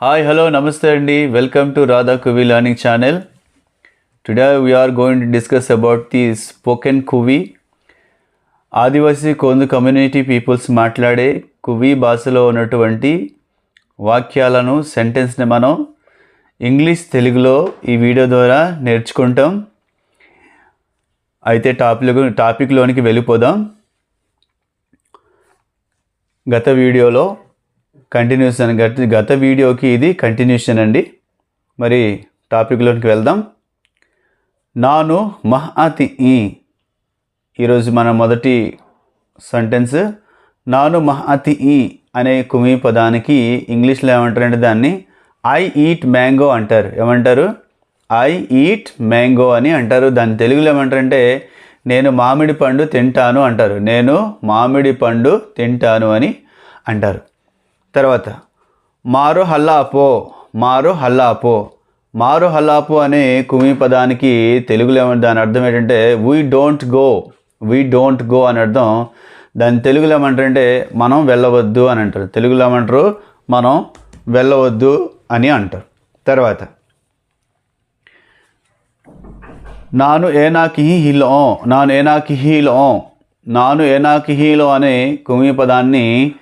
Hi hello నమస్తే అండి. Welcome to Radha Kuvi learning channel today we are going to discuss about the spoken Kuvi Adivasi Kondu community peoples మాట్లాడే కువి భాషలో ఉన్నటువంటి వాక్యాలను సెంటెన్స్ని మనం English తెలుగులో ఈ వీడియో ద్వారా నేర్చుకుంటాం. అయితే టాపిక్ టాపిక్లోనికి వెళ్ళిపోదాం. గత వీడియోలో కంటిన్యూషన్ గత గత వీడియోకి ఇది కంటిన్యూషన్ అండి. మరి టాపిక్లోకి వెళ్దాం. నాను మహ్ అతి ఈ. ఈరోజు మన మొదటి సెంటెన్స్ నాను మహ్ అతి ఈ అనే కుమి పదానికి ఇంగ్లీష్లో ఏమంటారంటే దాన్ని? ఐ ఈట్ మ్యాంగో అంటారు. ఏమంటారు? ఐ ఈట్ మ్యాంగో అని అంటారు. దాని తెలుగులో ఏమంటారంటే నేను మామిడి పండు తింటాను అంటారు. నేను మామిడి పండు తింటాను అని అంటారు. తర్వాత మారు హల్లాపో మారు హల్లాపో మారు హల్లాపు అనే కుమి పదానికి తెలుగులో దాని అర్థం ఏంటంటే we don't go we don't go అని అర్థం. దాని తెలుగులో ఏమంటారంటే మనం వెళ్ళవద్దు అని అంటారు. తెలుగులో ఏమంటారు? మనం వెళ్ళవద్దు అని అంటారు. తర్వాత నాను ఏనాకి హీలో నాను ఏనాకి హీలో నాను ఏనాకి హీలో అనే కుమి పదాన్ని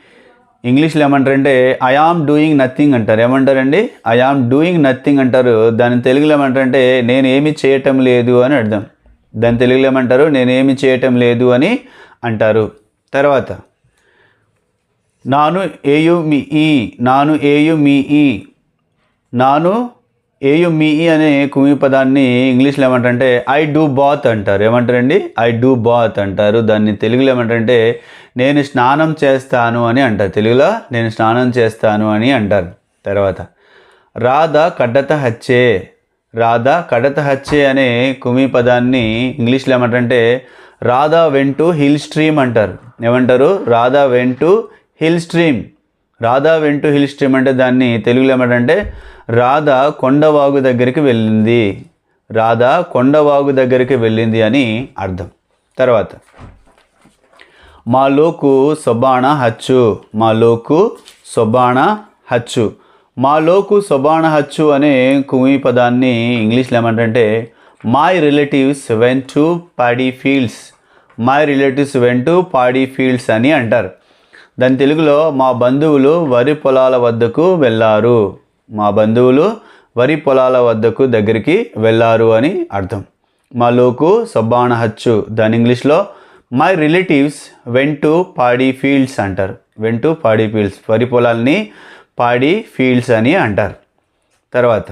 ఇంగ్లీష్లో ఏమంటారంటే ఐ ఆమ్ డూయింగ్ నథింగ్ అంటారు. ఏమంటారండి? ఐ ఆమ్ డూయింగ్ నథింగ్ అంటారు. దాని తెలుగులో ఏమంటారంటే నేను ఏమి చేయటం లేదు అని అర్థం. దాని తెలుగులో ఏమంటారు? నేను ఏమి చేయటం లేదు అని అంటారు. తర్వాత నాను ఏయు మీ ఈ నాను ఏయు మీ ఈ నాను ఏయు మీ ఈ అనే కుమి పదాన్ని ఇంగ్లీష్లో ఏమంటారంటే ఐ డూ బాత్ అంటారు. ఏమంటారండి? ఐ డూ బాత్ అంటారు. దాన్ని తెలుగులో ఏమంటారంటే నేను స్నానం చేస్తాను అని అంటారు. తెలుగులో నేను స్నానం చేస్తాను అని అంటారు. తర్వాత రాధ కడ్డత హచ్చే రాధ కడత హచ్చే అనే కుమి పదాన్ని ఇంగ్లీష్లో ఏమంటారంటే రాధా వెంటూ హిల్ స్ట్రీమ్ అంటారు. ఏమంటారు? రాధా వెంటూ హిల్ స్ట్రీమ్ రాధా వెంటు హిల్ స్ట్రీమ్ అంటే దాన్ని తెలుగులో ఏమంటే రాధ కొండవాగు దగ్గరికి వెళ్ళింది. రాధ కొండవాగు దగ్గరికి వెళ్ళింది అని అర్థం. తర్వాత మా లోకు సొబాణ హచ్చు మా లోకు సొబాణ హచ్చు. మా లోకు సొబాణ హచ్చు అనే కుమి పదాన్ని ఇంగ్లీష్లో ఏమంటే my relatives went to paddy fields my relatives went to paddy fields అని అంటారు. దాని తెలుగులో మా బంధువులు వరి పొలాల వద్దకు వెళ్ళారు. మా బంధువులు వరి పొలాల వద్దకు దగ్గరికి వెళ్ళారు అని అర్థం. మా లోకు సబ్బాణ హచ్చు దాని ఇంగ్లీష్లో my relatives went to paddy fields అంటారు. వెన్ టు పాడీ ఫీల్డ్స్ వరి పొలాల్ని పాడీ ఫీల్డ్స్ అని అంటారు. తర్వాత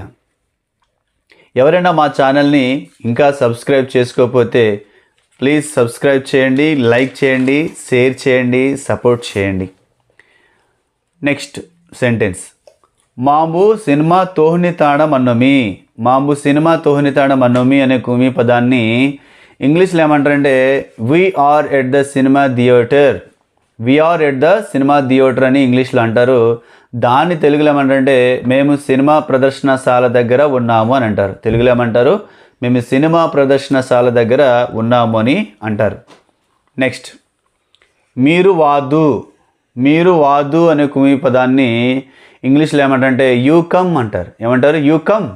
ఎవరైనా మా ఛానల్ని ఇంకా సబ్స్క్రైబ్ చేసుకోకపోతే ప్లీజ్ సబ్స్క్రైబ్ చేయండి లైక్ చేయండి షేర్ చేయండి సపోర్ట్ చేయండి. నెక్స్ట్ సెంటెన్స్ మాంబు సినిమా తోహ్నితాడ అన్నమి. మాంబు సినిమా తోహ్నితాడ అన్నమి అనే కుమి పదాన్ని ఇంగ్లీష్లో ఏమంటారంటే we are at the cinema theatre we are at the cinema theatre అని ఇంగ్లీష్లో అంటారు. దాన్ని తెలుగులో ఏమంటారంటే మేము సినిమా ప్రదర్శనశాల దగ్గర ఉన్నాము అని అంటారు. తెలుగులో ఏమంటారు? మేము సినిమా ప్రదర్శనశాల దగ్గర ఉన్నాము అని అంటారు. నెక్స్ట్ మీరు వాదు మీరు వాదు అనే కుమి పదాన్ని ఇంగ్లీష్లో ఏమంటారంటే యూ కమ్ అంటారు. ఏమంటారు? You come.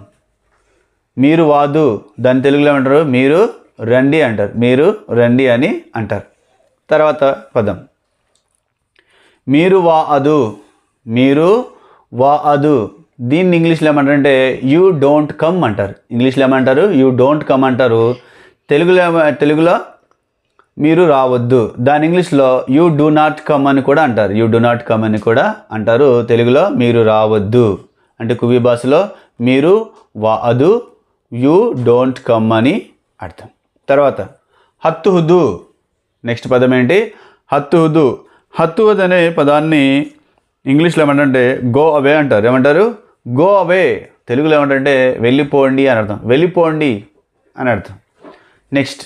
మీరు వాదు దాని తెలుగులో ఏమంటారు? మీరు రండి అంటారు. మీరు రండి అని అంటారు. తర్వాత పదం మీరు వా అదు మీరు వా అదు దీన్ని ఇంగ్లీష్లో ఏమంటారంటే యూ డోంట్ కమ్ అంటారు. ఇంగ్లీష్లో ఏమంటారు? యూ డోంట్ కమ్ అంటారు. తెలుగులో తెలుగులో మీరు రావద్దు. దాని ఇంగ్లీష్లో యూ డూ నాట్ కమ్ అని కూడా అంటారు. యూ డూ నాట్ కమ్ అని కూడా అంటారు. తెలుగులో మీరు రావద్దు. అంటే కువి భాషలో మీరు వా అదు యూ డోంట్ కమ్ అని అర్థం. తర్వాత హత్తు హుదు. నెక్స్ట్ పదం ఏంటి? హత్తు హుదు. హత్తు అనే పదాన్ని ఇంగ్లీష్లో ఏమంటే గో అవే అంటారు. ఏమంటారు? గో అవే తెలుగులో ఏమంటంటే వెళ్ళిపోండి అని అర్థం. వెళ్ళిపోండి అని అర్థం. నెక్స్ట్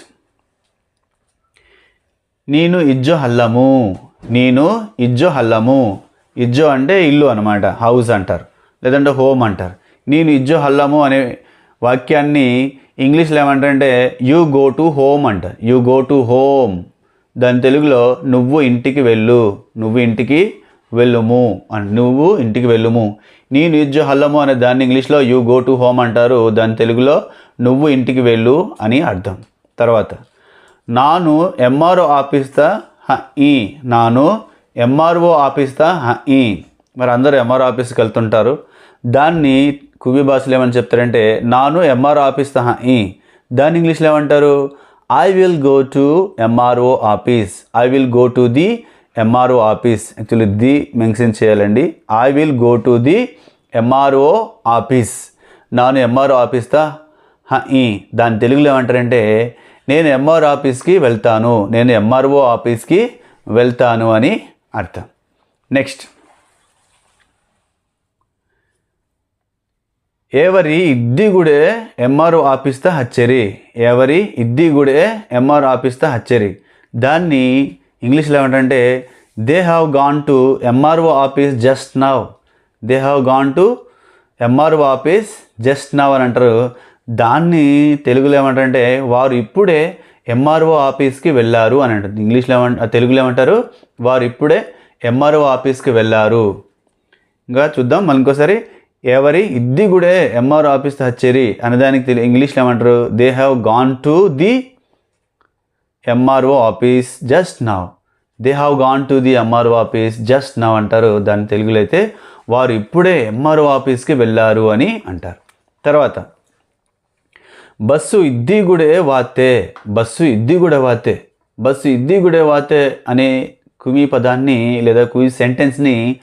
నేను ఇజ్జో హల్లము. నేను ఇజ్జో హల్లము. ఇజ్జో అంటే ఇల్లు అనమాట హౌస్ అంటారు. లేదంటే హోమ్ అంటారు. నేను ఇజ్జో హల్లము అనే వాక్యాన్ని ఇంగ్లీష్లో ఏమంటారంటే యూ గో టు హోమ్ అంటారు యూ గో టు హోమ్ దాని తెలుగులో నువ్వు ఇంటికి వెళ్ళు. నువ్వు ఇంటికి వెళ్ళుము. అని నువ్వు ఇంటికి వెళ్ళుము. నేను ఇజ్జు హల్లము అనే దాన్ని ఇంగ్లీష్లో యూ గో టు హోమ్ అంటారు. దాని తెలుగులో నువ్వు ఇంటికి వెళ్ళు అని అర్థం. తర్వాత నాను ఎంఆర్ఓ ఆఫీస్తా హ ఈ నాను ఎంఆర్ఓ ఆఫీస్తా హ ఈ. మరి అందరూ ఎంఆర్ఓ ఆఫీస్కి వెళ్తుంటారు. దాన్ని కుబి భాషలో ఏమని చెప్తారంటే నాను ఎంఆర్ఓ ఆఫీస్తా హ ఈ. దాన్ని ఇంగ్లీష్లో ఏమంటారు? I will go to MRO office I will go to the MRO office actually the mention చేయాలండి. I will go to the MRO office నాను ఎంఆర్ఓ ఆఫీస్తా ఈ దాని తెలుగులో ఏమంటారంటే నేను ఎంఆర్ ఆఫీస్కి వెళ్తాను. నేను ఎంఆర్ఓ ఆఫీస్కి వెళ్తాను అని అర్థం. నెక్స్ట్ ఎవరి ఇద్దిగుడే ఎంఆర్ఓ ఆఫీస్తో హచ్చరి? ఎవరి ఇద్దిగుడే ఎంఆర్ ఆఫీస్తో హచ్చరి? దాన్ని ఇంగ్లీష్లో ఏమిటంటే they have gone to MRO office just now they have gone to MRO office just now అని అంటారు. దాన్ని తెలుగులో ఏమంటారంటే వారు ఇప్పుడే ఎంఆర్ఓ ఆఫీస్కి వెళ్ళారు అని అంటారు. ఇంగ్లీష్లో ఏమంట తెలుగులో ఏమంటారు? వారు ఇప్పుడే ఎంఆర్ఓ ఆఫీస్కి వెళ్ళారు. ఇంకా చూద్దాం మళ్ళీ ఇంకోసారి ఎవరి ఇద్ది కూడా ఎంఆర్ఓ ఆఫీస్ హచ్చేరి అనేదానికి తెలి ఇంగ్లీష్లో ఏమంటారు? They have gone to the MRO office just now they have gone to the MRO office just now అంటారు. దాని తెలుగులో అయితే వారు ఇప్పుడే ఎంఆర్ఓ ఆఫీస్కి వెళ్ళారు అని అంటారు. తర్వాత బస్సు ఇద్ది గుడే వాతే బస్సు ఇద్ది గుడే వాతే బస్సు ఇద్ది గుడే వాతే అనే కుమి పదాన్ని లేదా కుమి సెంటెన్స్ని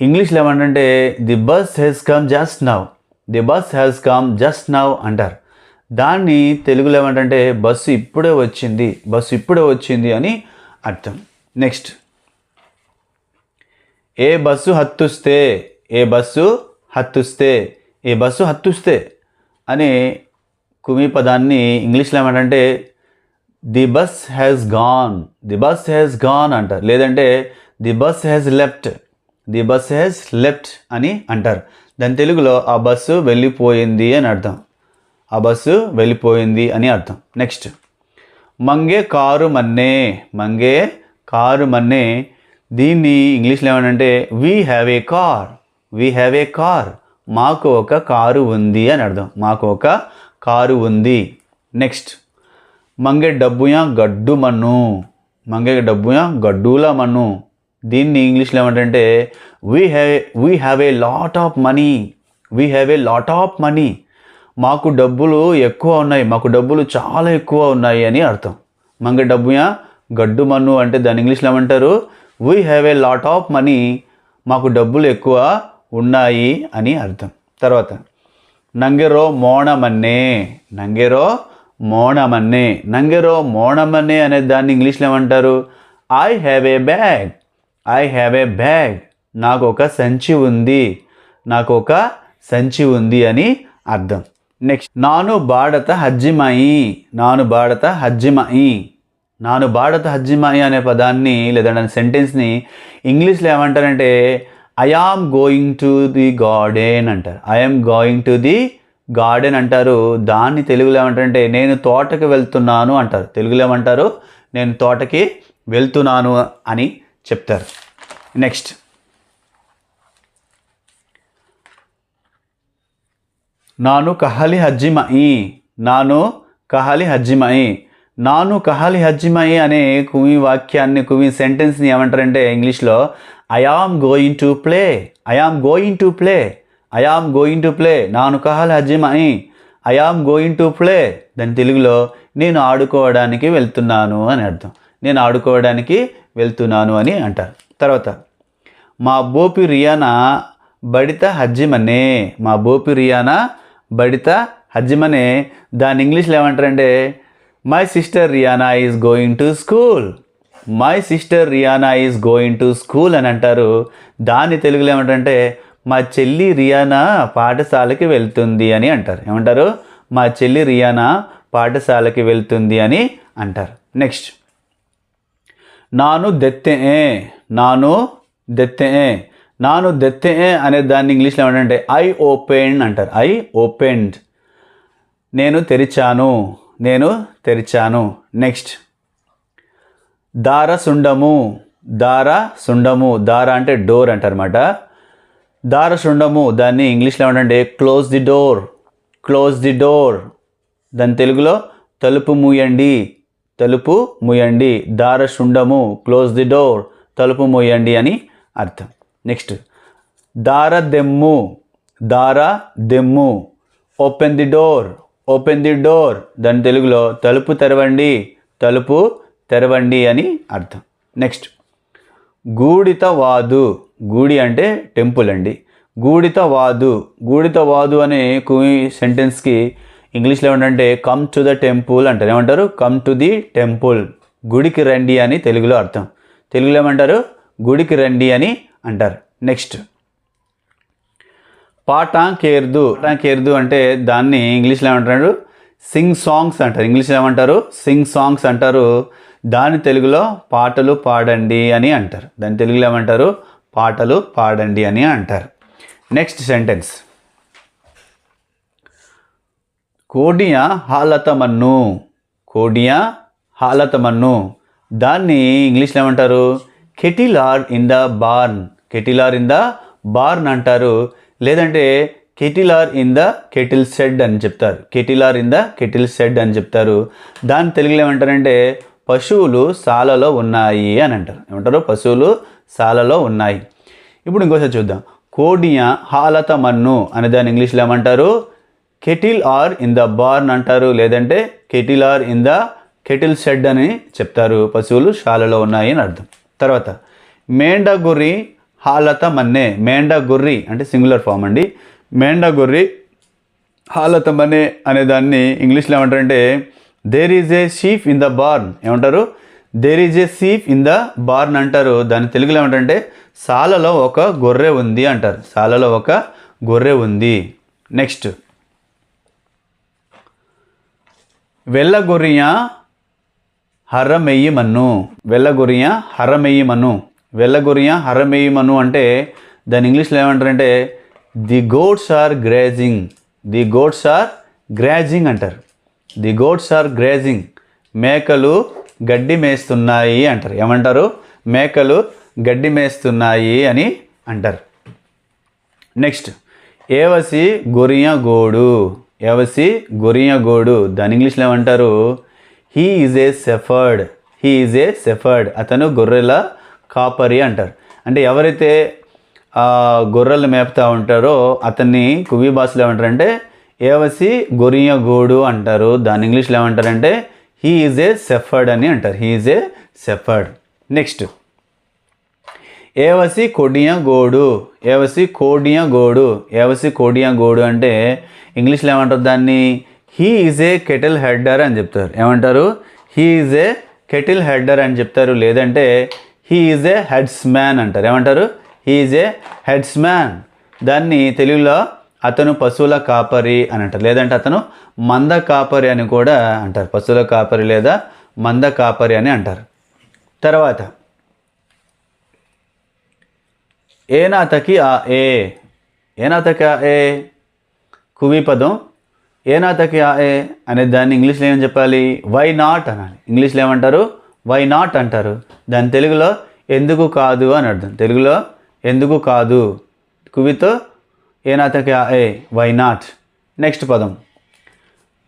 ఇంగ్లీష్లో ఏమంటే the bus has come just now the bus has come just now అంటారు. దాన్ని తెలుగులో ఏమంటే బస్సు ఇప్పుడే వచ్చింది బస్సు ఇప్పుడే వచ్చింది అని అర్థం. నెక్స్ట్ ఏ బస్సు హత్తుస్తే ఏ బస్సు హత్తుస్తే ఏ బస్సు హత్తుస్తే అనే కుమి పదాన్ని ఇంగ్లీష్లో ఏమంటే the bus has gone the bus has gone అంటారు లేదంటే the bus has left the bus has left అని అంటారు. దాని తెలుగులో ఆ బస్సు వెళ్ళిపోయింది అని అర్థం. ఆ బస్సు వెళ్ళిపోయింది అని అర్థం. నెక్స్ట్ మంగే కారు మన్నే మంగే కారు మన్నే. దీన్ని ఇంగ్లీష్లో ఏమంటే we have a car we have a car మాకు ఒక కారు ఉంది అని అర్థం. మాకు ఒక కారు ఉంది. నెక్స్ట్ మంగే డబ్బుయా గడ్డు మన్ను మంగే డబ్బుయా గడ్డుల మన్ను. దీన్ని ఇంగ్లీష్లో ఏమంటే we have we have a lot of money we have a lot of money మాకు డబ్బులు ఎక్కువ ఉన్నాయి మాకు డబ్బులు చాలా ఎక్కువ ఉన్నాయి అని అర్థం. మంగ డబ్బుయా? గడ్డు మన్ను అంటే దాని ఇంగ్లీష్లో ఏమంటారు? We have a lot of money మాకు డబ్బులు ఎక్కువ ఉన్నాయి అని అర్థం. తర్వాత నంగెరో మోణమన్నే నంగెరో మోణమన్నే నంగెరో మోణమన్నే అనే దాన్ని ఇంగ్లీష్లో ఏమంటారు? I have a bag I have a bag నాకు ఒక సంచి ఉంది నాకు ఒక సంచి ఉంది అని అర్థం. నెక్స్ట్ నాను బాడత హజ్జిమయి నాను బాడత హజ్జిమాయి. నాను బాడత హజ్జిమయి అనే పదాన్ని లేదంటే సెంటెన్స్ని ఇంగ్లీష్లో ఏమంటారంటే I am going to the garden అంటారు. I'm going to the garden అంటారు. దాన్ని తెలుగులో ఏమంటారంటే నేను తోటకి వెళ్తున్నాను అంటారు. తెలుగులో ఏమంటారు? నేను తోటకి వెళ్తున్నాను అని చెప్తారు. నెక్స్ట్ ನಾನು ಕಹಲಿ ಹಜ್ಜಿಮಯಿ ನಾನು కహాలి హజ్జిమయి నాను కహాలి హజ్జిమయి అనే కువి వాక్యాన్ని కువి సెంటెన్స్ని ఏమంటారంటే ఇంగ్లీష్లో I am going to play I am going to play I am going to play నాను కహాలి హజ్జిమయి I am going to play దాని తెలుగులో నేను ఆడుకోవడానికి వెళ్తున్నాను అని అర్థం నేను ఆడుకోవడానికి వెళ్తున్నాను అని అంటారు తర్వాత మా బోపి రియానా బడిత హజ్జిమనే మా బోపి రియానా బడిత హజ్జిమనే దాని ఇంగ్లీష్లో ఏమంటారంటే my sister Riana is going to school my sister Riana is going to school అని అంటారు. దాని తెలుగులో ఏమంటారంటే మా చెల్లి రియానా పాఠశాలకి వెళ్తుంది అని అంటారు. ఏమంటారు? మా చెల్లి రియానా పాఠశాలకి వెళ్తుంది అని అంటారు. నెక్స్ట్. నాను దెత్తె నాను దెత్తె నాను దెత్తే అనే దాన్ని ఇంగ్లీష్లో ఏమంటే ఐ ఓపెన్ అంటారు. ఐ ఓపెన్డ్ నేను తెరిచాను. నేను తెరిచాను. నెక్స్ట్ దార సుండము. దార సుండము. దార అంటే డోర్ అంటారన్నమాట. దార సుండము దాన్ని ఇంగ్లీష్లో ఏమంటే close the door close the door దాని తెలుగులో తలుపు మూయండి. తలుపు మూయండి. దార శుండము క్లోజ్ ది డోర్ తలుపు మూయండి అని అర్థం. నెక్స్ట్ దార దెమ్ము దార దెమ్ము open the door open the door దాని తెలుగులో తలుపు తెరవండి. తలుపు తెరవండి అని అర్థం. నెక్స్ట్ గూడిత వాదు గూడి అంటే టెంపుల్ అండి. గూడిత వాదు గూడిత వాదు అనే కుమి సెంటెన్స్కి ఇంగ్లీష్లో ఏమంటే కమ్ టు ద టెంపుల్ అంటారు. ఏమంటారు? కమ్ టు ది టెంపుల్ గుడికి రండి అని తెలుగులో అర్థం. తెలుగులో ఏమంటారు? గుడికి రండి అని అంటారు. నెక్స్ట్ పాటాంకేర్దు పాటాంకేర్దు అంటే దాన్ని ఇంగ్లీష్లో ఏమంటారు? సింగ్ సాంగ్స్ అంటారు. ఇంగ్లీష్లో ఏమంటారు? సింగ్ సాంగ్స్ అంటారు. దాని తెలుగులో పాటలు పాడండి అని అంటారు. దాని తెలుగులో ఏమంటారు? పాటలు పాడండి అని అంటారు. నెక్స్ట్ సెంటెన్స్ కోడియా హాలతమన్ను. కోడియా హాలతమన్ను. దాన్ని ఇంగ్లీష్లో ఏమంటారు? Cattle are in the barn. Cattle are in the barn అంటారు. లేదంటే cattle are in the cattle shed అని చెప్తారు. Cattle are in the cattle shed అని చెప్తారు. దాని తెలుగులో ఏమంటారంటే పశువులు సాలలో ఉన్నాయి అని అంటారు. ఏమంటారు? పశువులు సాలలో ఉన్నాయి. ఇప్పుడు ఇంకోసారి చూద్దాం. కోడియా హాలత మన్ను అనే దాన్ని ఇంగ్లీష్లో ఏమంటారు? Cattle are in the barn అంటారు. లేదంటే cattle are in the cattle shed అని చెప్తారు. పశువులు శాలలో ఉన్నాయి అని అర్థం. తర్వాత మేండ గుర్రి హాలత మన్నే. మేండ గుర్రి అంటే సింగులర్ ఫామ్ అండి. మేండ గుర్రి హాలత మన్నే అనే దాన్ని ఇంగ్లీష్లో ఏమంటారంటే there is a sheep in the barn ఏమంటారు? There is a sheep in the barn అంటారు. దాని తెలుగులో ఏమంటారంటే సాలలో ఒక గొర్రె ఉంది అంటారు. సాలలో ఒక గొర్రె ఉంది. నెక్స్ట్. వెల్లగొర్రియ హర్రమెయ్యి మన్ను వెళ్ళగొరియ హరమెయ్యమను మన్ను హరమెయ్యమను మన్ను అంటే దాని ఇంగ్లీష్లో ఏమంటారంటే the goats are grazing. The goats are grazing అంటారు. The goats are grazing. మేకలు గడ్డి మేస్తున్నాయి అంటారు. ఏమంటారు? మేకలు గడ్డి మేస్తున్నాయి అని అంటారు. నెక్స్ట్ ఏవసి గొరియ గోడు. ఏవసి గొరియ గోడు. దాని ఇంగ్లీష్లో ఏమంటారు? He is a shepherd he is a shepherd అతను గొర్రెల కాపరి అంటారు. అంటే ఎవరైతే గొర్రెలు మేపుతూ ఉంటారో అతన్ని కువి భాషలో ఏమంటారంటే ఏవసి గొరియ గోడు అంటారు. దాని ఇంగ్లీష్లో ఏమంటారంటే హీ ఈజ్ ఏ సెఫర్డ్ అని అంటారు. He is a shepherd next ఏవసి కొడియ గోడు. ఏవసి కోడియ గోడు. ఏవసి కోడియ గోడు అంటే ఇంగ్లీష్లో ఏమంటారు దాన్ని? He is a cattle herder అని చెప్తారు. ఏమంటారు? He is a cattle herder అని చెప్తారు. లేదంటే he is a herdsman అంటారు. ఏమంటారు? He is a herdsman దాన్ని తెలుగులో అతను పశువుల కాపరి అని అంటారు. లేదంటే అతను మంద కాపరి అని కూడా అంటారు. పశువుల కాపరి లేదా మంద కాపరి అని అంటారు. తర్వాత ఏనాతకి ఆ ఏ. ఏనాతకి ఆ ఏ. కువి పదం ఏనాతకి ఆ ఏ అనే దాన్ని ఇంగ్లీష్లో ఏమని చెప్పాలి? వై నాట్ అనాలి. ఇంగ్లీష్లో ఏమంటారు? వై నాట్ అంటారు. దాని తెలుగులో ఎందుకు కాదు అని అర్థం. తెలుగులో ఎందుకు కాదు? కువితో ఏనాతకి ఆ ఏ? Why not. నెక్స్ట్ పదం.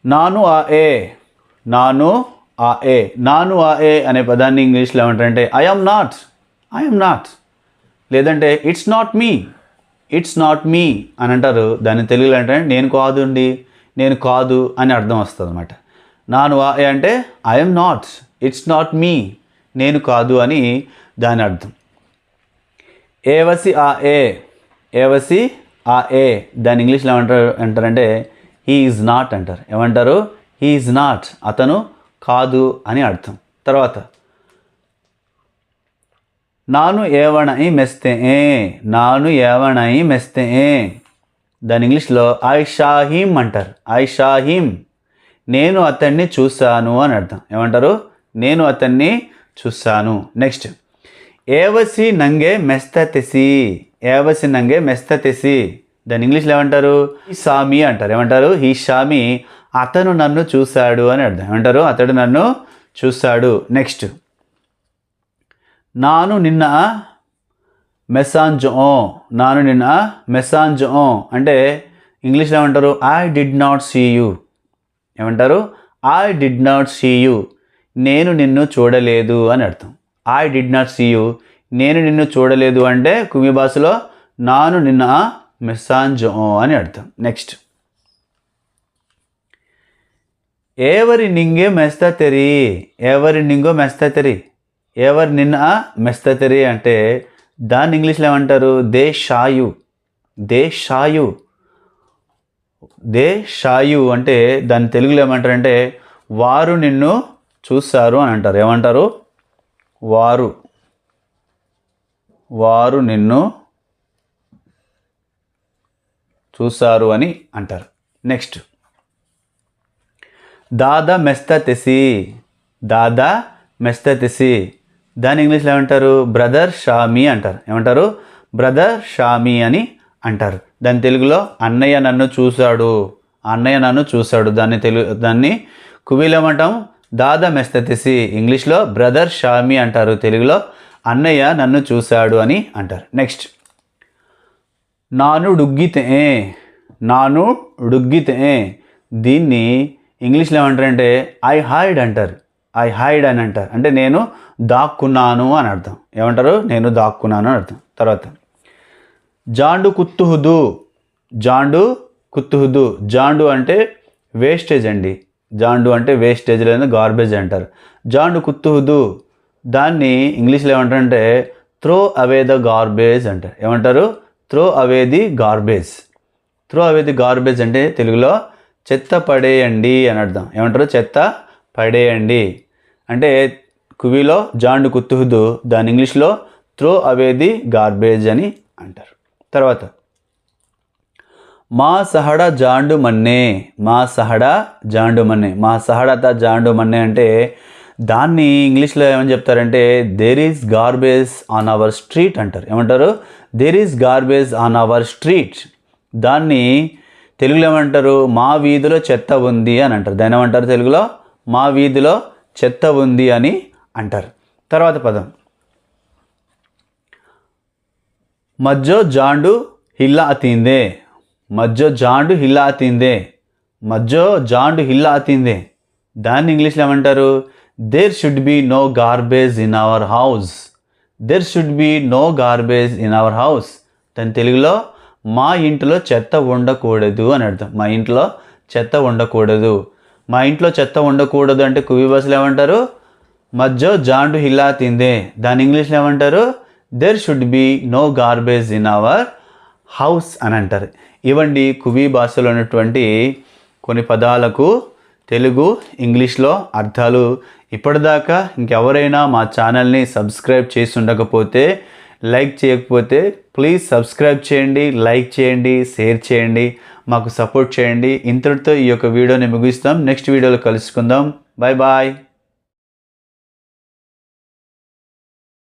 నాను ఆ ఏ. నాను ఆ ఏ. నాను ఆ ఏ అనే పదాన్ని ఇంగ్లీష్లో ఏమంటారంటే ఐఎమ్ నాట్ ఐఎమ్ నాట్ లేదంటే it's not me it's not me అని అంటారు. దాన్ని తెలుగులో అంటే నేను కాదు అండి. నేను కాదు అని అర్థం వస్తుంది అనమాట నాను వా ఏ అంటే I'm not it's not me నేను కాదు అని దాని అర్థం. ఏవసి ఆ ఏ? ఏవసి ఆ ఏ? దాని ఇంగ్లీష్లో ఏమంటారు అంటారంటే హీ ఈజ్ నాట్ అంటారు. ఏమంటారు? హీ ఈజ్ నాట్ అతను కాదు అని అర్థం. తర్వాత నాను ఏవణై మెస్తే నాను ఏవణై మెస్తే దాని ఇంగ్లీష్లో ఐ షాహీమ్ అంటారు. ఐ షాహీమ్ నేను అతన్ని చూశాను అని అర్థం. ఏమంటారు? నేను అతన్ని చూశాను. నెక్స్ట్. ఏవసి నంగే మెస్త తెసి ఏవసి నంగే మెస్త తెసి దాని ఇంగ్లీష్లో ఏమంటారు? ఈ సామి అంటారు. ఏమంటారు? హీ షామి అతను నన్ను చూశాడు అని అర్థం. ఏమంటారు? అతడు నన్ను చూశాడు. నెక్స్ట్. నాను నిన్న మెసాంజ్ ఓ నాను నిన్న మెసాంజ్ ఓ అంటే ఇంగ్లీష్లో ఏమంటారు? I did not see you ఏమంటారు? I did not see you నేను నిన్ను చూడలేదు అని అర్థం. I did not see you నేను నిన్ను చూడలేదు అంటే కుమి భాషలో నాను నిన్న మెసాంజ్ ఓ అని అర్థం. నెక్స్ట్ ఎవరి నింగే మెస్తా తెరి ఎవరి నింగో మెస్తా తెరి ఎవరి నిన్న మెస్తా తెరి అంటే దాన్ని ఇంగ్లీష్లో ఏమంటారు? They shy. They shy. They shy అంటే దాని తెలుగులో ఏమంటారంటే వారు నిన్ను చూస్తారు అని అంటారు. ఏమంటారు? వారు. వారు నిన్ను చూస్తారు అని అంటారు. నెక్స్ట్. దాదా మెస్తా తెసి దాదా మెస్త తెసి దాని ఇంగ్లీష్లో ఏమంటారు? బ్రదర్ షామీ అంటారు. ఏమంటారు? బ్రదర్ షామీ అని అంటారు. దాని తెలుగులో అన్నయ్య నన్ను చూశాడు. అన్నయ్య నన్ను చూశాడు. దాన్ని తెలుగు దాన్ని కువీలో ఏమంటాం దాదా మెస్త తెసి ఇంగ్లీష్లో బ్రదర్ షామీ అంటారు. తెలుగులో అన్నయ్య నన్ను చూశాడు అని అంటారు. నెక్స్ట్. నాను డుగ్గితే నాను డుగ్గితే దీన్ని ఇంగ్లీష్లో ఏమంటారంటే ఐ హైడ్ అంటారు. ఐ హైడ్ అని అంటారు. అంటే నేను దాక్కున్నాను అని అర్థం. ఏమంటారు? నేను దాక్కున్నాను అని అర్థం. తర్వాత జాండు కుత్తుహుదు. జాండు కుత్తుహుదు. జాండు అంటే వేస్టేజ్ అండి. జాండు అంటే వేస్టేజ్ లేదా గార్బేజ్ అంటారు. జాండు కుత్తుహుదు. దాన్ని ఇంగ్లీష్లో ఏమంటారంటే త్రో అవే ద గార్బేజ్ అంటారు. ఏమంటారు? Throw away the garbage throw away the garbage అంటే తెలుగులో చెత్త పడేయండి అని అర్థం. ఏమంటారు? చెత్త పడేయండి. అంటే కువిలో జాండు కుత్తుహుదు దాని ఇంగ్లీష్లో త్రో అవే ది గార్బేజ్ అని అంటారు. తర్వాత మా సహడ జాండు మన్నే మా సహడ జాండు మన్నే. మా సహడత జాండు మన్నే అంటే దాన్ని ఇంగ్లీష్లో ఏమని చెప్తారంటే there is garbage on our street అంటారు. ఏమంటారు? There is garbage on our street దాన్ని తెలుగులో ఏమంటారు? మా వీధిలో చెత్త ఉంది అని అంటారు. దాన్ని ఏమంటారు తెలుగులో? మా వీధిలో చెత్త ఉంది అని అంటారు. తర్వాత పదం. మజ్జో జాండు హిల్లా అతిందే. మజ్జో జాండు హిల్లా అతిందే. మజ్జో జాండు హిల్లా అతిందే. దాన్ని ఇంగ్లీష్లో ఏమంటారు? There should be no garbage in our house there should be no garbage in our house దాని తెలుగులో మా ఇంట్లో చెత్త ఉండకూడదు అని అర్థం. మా ఇంట్లో చెత్త ఉండకూడదు. మా ఇంట్లో చెత్త ఉండకూడదు అంటే కువి భాషలో ఏమంటారు? మధ్య జాండు హిల్లా తిందే. దాని ఇంగ్లీష్లో ఏమంటారు? There should be no garbage in our house అని అంటారు. ఇవండి కువి భాషలో ఉన్నటువంటి కొన్ని పదాలకు తెలుగు ఇంగ్లీష్లో అర్థాలు. ఇప్పటిదాకా ఇంకెవరైనా మా ఛానల్ని సబ్స్క్రైబ్ చేసి ఉండకపోతే లైక్ చేయకపోతే ప్లీజ్ సబ్స్క్రైబ్ చేయండి లైక్ చేయండి షేర్ చేయండి. మాకు సపోర్ట్ చేయండి. ఇంతటితో ఈ యొక్క వీడియోని ముగిస్తాం. నెక్స్ట్ వీడియోలో కలుసుకుందాం. Bye bye